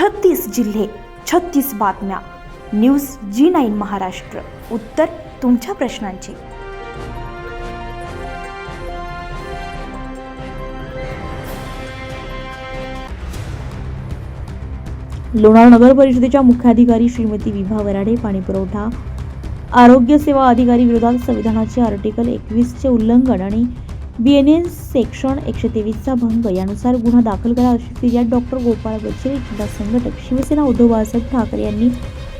छत्तीस जिल्हे छत्तीस बातम्या. News G nine Maharashtra. उत्तर तुमच्या प्रश्नांची. लोणार नगर परिषदेच्या मुख्याधिकारी श्रीमती विभा वराडे पाणीपुरवठा आरोग्य सेवा अधिकारी विरोधात संविधानाचे आर्टिकल एकवीसचे उल्लंघन आणि बी एन एन सेक्शन एकशे तेवीसचा भंग. यानुसार गुन्हा दाखल करा अशी फिर्याद डॉक्टर गोपाळ बच्चे जिल्हा संघटक शिवसेना उद्धव बाळासाहेब ठाकरे यांनी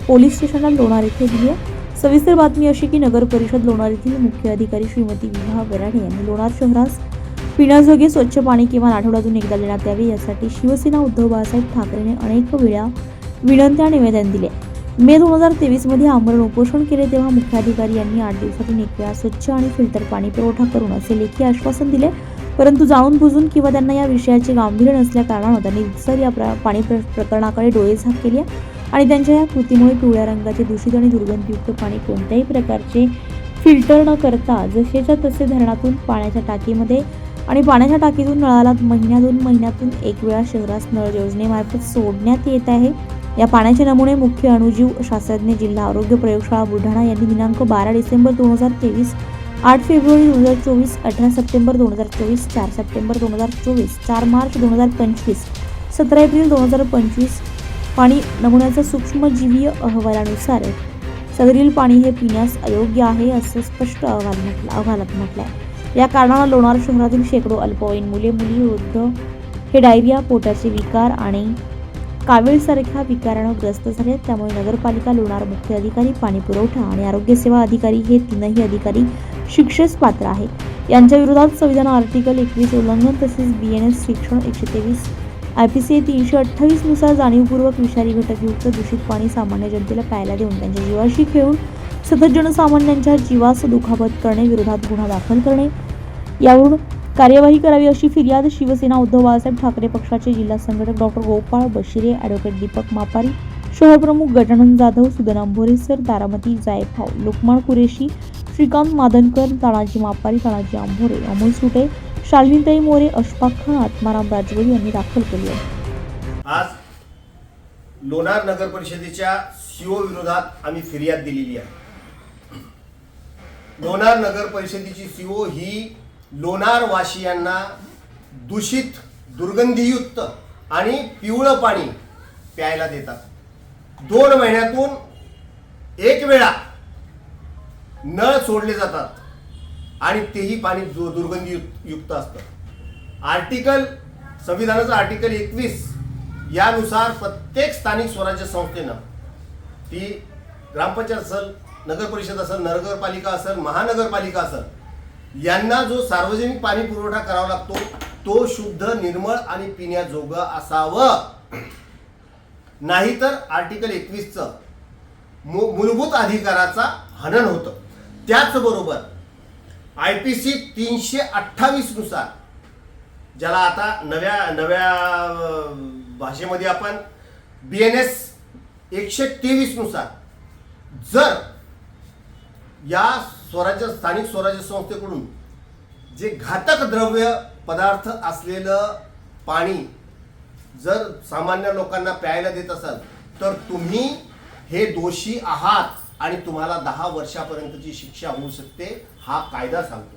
पोलीस स्टेशनला लोणार येथे दिली आहे. सविस्तर बातमी अशी की नगर परिषद लोणार येथील मुख्य अधिकारी श्रीमती विभा वराडे यांनी लोणार शहरास पिण्याजोगे स्वच्छ पाणी किमान आठवड्यातून एकदा देण्यात यावे यासाठी शिवसेना उद्धव बाळासाहेब ठाकरेने अनेक वेळा विनंत्या निवेदन दिले. मे दोन हजार तेवीसमध्ये आमरण उपोषण केले तेव्हा मुख्याधिकारी यांनी आठ दिवसातून एक वेळा स्वच्छ आणि फिल्टर पाणी पुरवठा करून असे लेखी आश्वासन दिले. परंतु जाऊन बुजून किंवा त्यांना या विषयाचे गांभीर्य नसल्या कारणानं त्यांनी सर या प्र- पाणी प्र- प्रकरणाकडे डोळे झाक केले आणि त्यांच्या या कृतीमुळे पिवळ्या रंगाचे दूषित आणि दुर्गंधयुक्त पाणी कोणत्याही प्रकारचे फिल्टर न करता जसेच्या तसे धरणातून पाण्याच्या टाकीमध्ये आणि पाण्याच्या टाकीतून नळाला महिन्यातून महिन्यातून एक वेळा शहरास नळ योजनेमार्फत सोडण्यात येत आहे. या पाण्याचे नमुने मुख्य अणुजीव शास्त्रज्ञ जिल्हा आरोग्य प्रयोगशाळा बुलढाणा यांनी दिनांक बारा डिसेंबर दोन हजार तेवीस आठ फेब्रुवारी दोन हजार चोवीस अठरा सप्टेंबर दोन हजार चोवीस चार सप्टेंबर दोन हजार चोवीस चार मार्च दोन हजार पंचवीस सतरा एप्रिल दोन हजार पंचवीस पाणी नमुन्याचा सूक्ष्मजीवीय अहवालानुसार सदरील पाणी हे पिण्यास अयोग्य आहे असं स्पष्ट अहवाल म्हटलं अहवालात म्हटलं आहे या कारणानं लोणार शहरातील शेकडो अल्पवयीन मुले मुली वृद्ध हे डायरिया पोटाचे विकार आणि कावीळसारख्या विकारानं ग्रस्त झाले आहेत. त्यामुळे नगरपालिका लोणार मुख्य अधिकारी पाणी पुरवठा आणि आरोग्य सेवा अधिकारी हे तीनही अधिकारी शिक्षेस पात्र आहे यांच्या विरोधात संविधान आर्टिकल एकवीस उल्लंघन तसेच बी एन एस शिक्षण एकशे तेवीस आय पी सी ए तीनशे अठ्ठावीसनुसार जाणीवपूर्वक विषारी घटकयुक्त दूषित पाणी सामान्य जनतेला प्यायला देऊन त्यांच्या जीवाशी खेळून सतत जनसामान्यांच्या जीवास दुखापत करणे विरोधात गुन्हा दाखल करणे यावरून कार्यवाही करावी अशी फिर्याद शिवसेना उद्धव बाळासाहेब ठाकरे पक्षाचे जिल्हा संघटक डॉक्टर गोपाळ बशिरे ॲडव्होकेट दीपक मापारी शहरप्रमुख गजानन जाधव सुदनाम भोरेसर तारामती जायफाव लोकमाळ कुरेशी श्रीकांत मादनकर तानाजी मापारी तानाजी आंभोरे अमोल सुटे शालिनीताई मोरे अशफाक खान आत्माराम राजवरी यांनी दाखल केली आहे. आज लोणार नगर परिषदेच्या सीओ विरोधात आम्ही फिर्याद दिलेली आहे. लोणार नगर परिषदेची सीओ ही लोणार वासियांना दूषित दुर्गंधीयुक्त आणि पिवळं पाणी प्यायला देतात. दोन महिन्यातून एक वेळा नळ सोडले जातात आणि तेही पाणी दु- दुर्गंधीयुक्त युक्त असतं. आर्टिकल संविधानाचं आर्टिकल एकवीस यानुसार प्रत्येक स्थानिक स्वराज्य संस्थेनं ती ग्रामपंचायत असेल नगर परिषद असेल नगरपालिका असेल महानगरपालिका असेल यांना जो सार्वजनिक पाणी पुरवठा करावा लागतो तो शुद्ध निर्मळ आणि पिण्याजोगं असावं. नाहीतर आर्टिकल एकवीसचं मूलभूत अधिकाराचा हनन होतं. त्याचबरोबर आय पी सी तीनशे अठ्ठावीसनुसार ज्याला आता नव्या नव्या भाषेमध्ये आपण बी एन एस एकशे तेवीसनुसार जर या स्वराज्य स्थानिक स्वराज्य संस्थेकडून जे घातक द्रव्य पदार्थ असलेलं पाणी जर सामान्य लोकांना प्यायला देत असाल तर तुम्ही हे दोषी आहात आणि तुम्हाला दहा वर्षापर्यंतची शिक्षा होऊ शकते हा कायदा सांगतो.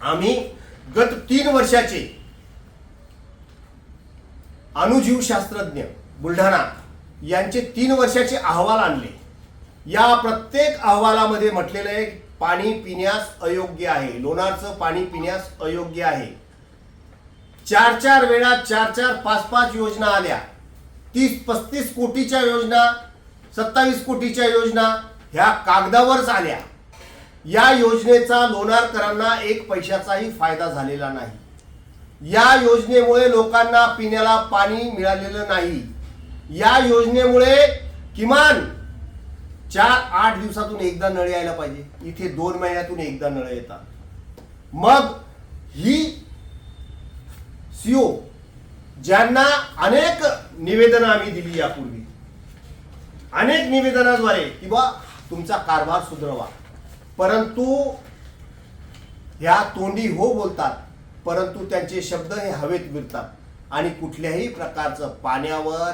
आम्ही गत तीन वर्षाचे अणुजीवशास्त्रज्ञ बुलढाणा यांचे तीन वर्षाचे अहवाल आणले. या प्रत्येक अहवालामध्ये म्हटलेलं आहे पाणी पिण्यास अयोग्य आहे. लोणारचं पाणी पिण्यास अयोग्य आहे. चार चार वेळा चार चार पाच पाच योजना आल्या. तीस पस्तीस कोटीच्या योजना सत्तावीस कोटीच्या योजना ह्या कागदावरच आल्या या योजनेचा लोणारकरांना एक पैशाचाही फायदा झालेला नाही. या योजनेमुळे लोकांना पिण्याला पाणी मिळालेलं नाही. या योजनेमुळे किमान चार आठ दिवसातून एकदा नळ यायला पाहिजे. इथे दोन महिन्यातून एकदा नळ येतात. मग ही सीओ ज्यांना अनेक निवेदनं आम्ही दिली यापूर्वी अनेक निवेदनाद्वारे किंवा तुमचा कारभार सुधरवा. परंतु ह्या तोंडी हो बोलतात परंतु त्यांचे शब्द हे हवेत विरतात. आणि कुठल्याही प्रकारचं पाण्यावर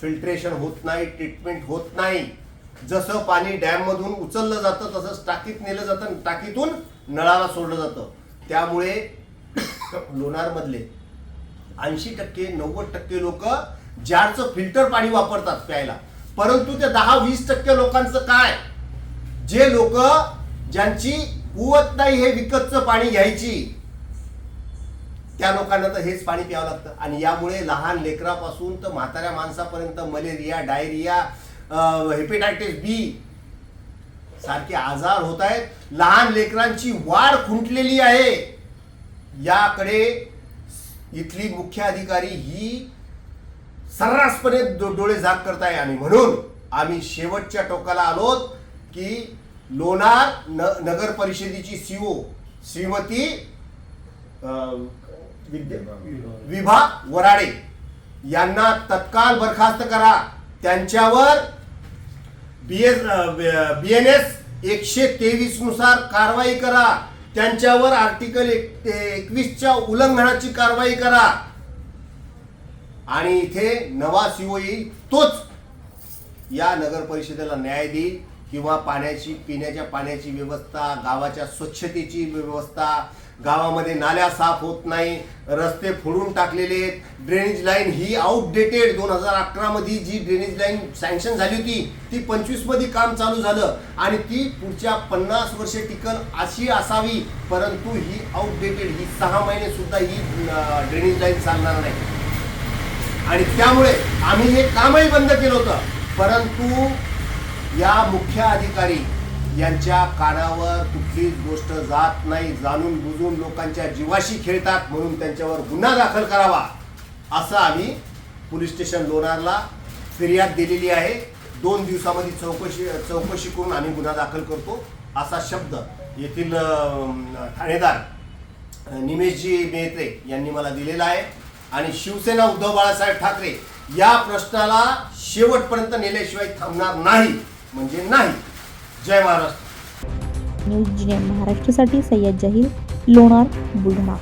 फिल्ट्रेशन होत नाही ट्रीटमेंट होत नाही. जसं पाणी डॅम मधून उचललं जातं तसंच टाकीत नेलं जातं टाकीतून नळाला सोडलं जातं. त्यामुळे लोणार मधले ऐंशी टक्के नव्वद टक्के लोक जारचं फिल्टर पाणी वापरतात प्यायला. परंतु त्या दहा वीस टक्के लोकांचं काय? जे लोक ज्यांची कुवत नाही हे विकतचं पाणी घ्यायची त्या लोकांना तर हेच पाणी प्यावं लागतं. आणि यामुळे लहान लेकरापासून तर म्हाताऱ्या माणसापर्यंत मलेरिया डायरिया हेपेटायटिस बी सारखे आजार होत आहेत. लहान लेकरांची वाढ खुंटलेली आहे. याकडे इथली मुख्य अधिकारी ही सर्रासपणे डोळे डोळे झाक करताय. आणि म्हणून आम्ही शेवटच्या टोकाला आलोत की लोणार न नगर परिषदेची सीओ श्रीमती विभा वराडे यांना तत्काळ बरखास्त करा. त्यांच्यावर B S B N S एकशे तेवीसनुसार कारवाई करा. त्यांच्यावर आर्टिकल एक एकवीसच्या उल्लंघनाची कारवाई करा. आणि इथे नवा सीओ येईल तोच या नगर परिषदेला न्याय देईल किंवा पाण्याची पिण्याच्या पाण्याची व्यवस्था गावाच्या स्वच्छतेची व्यवस्था गावामध्ये नाल्या साफ होत नाही रस्ते फोडून टाकलेले आहेत. ड्रेनेज लाईन ही आउटडेटेड दोन हजार अकरामध्ये जी ड्रेनेज लाईन सँक्शन झाली होती ती पंचवीसमध्ये काम चालू झालं आणि ती पुढच्या पन्नास वर्षे टिकल अशी असावी. परंतु ही आउटडेटेड ही सहा महिने सुद्धा ही ड्रेनेज लाईन चालणार नाही. आणि त्यामुळे आम्ही हे कामही बंद केलं होतं. परंतु या मुख्य अधिकारी यांच्या कानावर कुठलीच गोष्ट जात नाही जाणून बुजून लोकांच्या जीवाशी खेळतात म्हणून त्यांच्यावर गुन्हा दाखल करावा असं आम्ही पोलीस स्टेशन लोणारला फिर्याद दिलेली आहे. दोन दिवसामध्ये चौकशी चौकशी करून आम्ही गुन्हा दाखल करतो असा शब्द येथील ठाणेदार निमेशजी मेहत्रे यांनी मला दिलेला आहे. आणि शिवसेना उद्धव बाळासाहेब ठाकरे या प्रश्नाला शेवटपर्यंत नेल्याशिवाय थांबणार नाही म्हणजे नाही. जय महाराष्ट्र. न्यूज महाराष्ट्रासाठी सय्यद जाहीर लोणार बुलढाणा.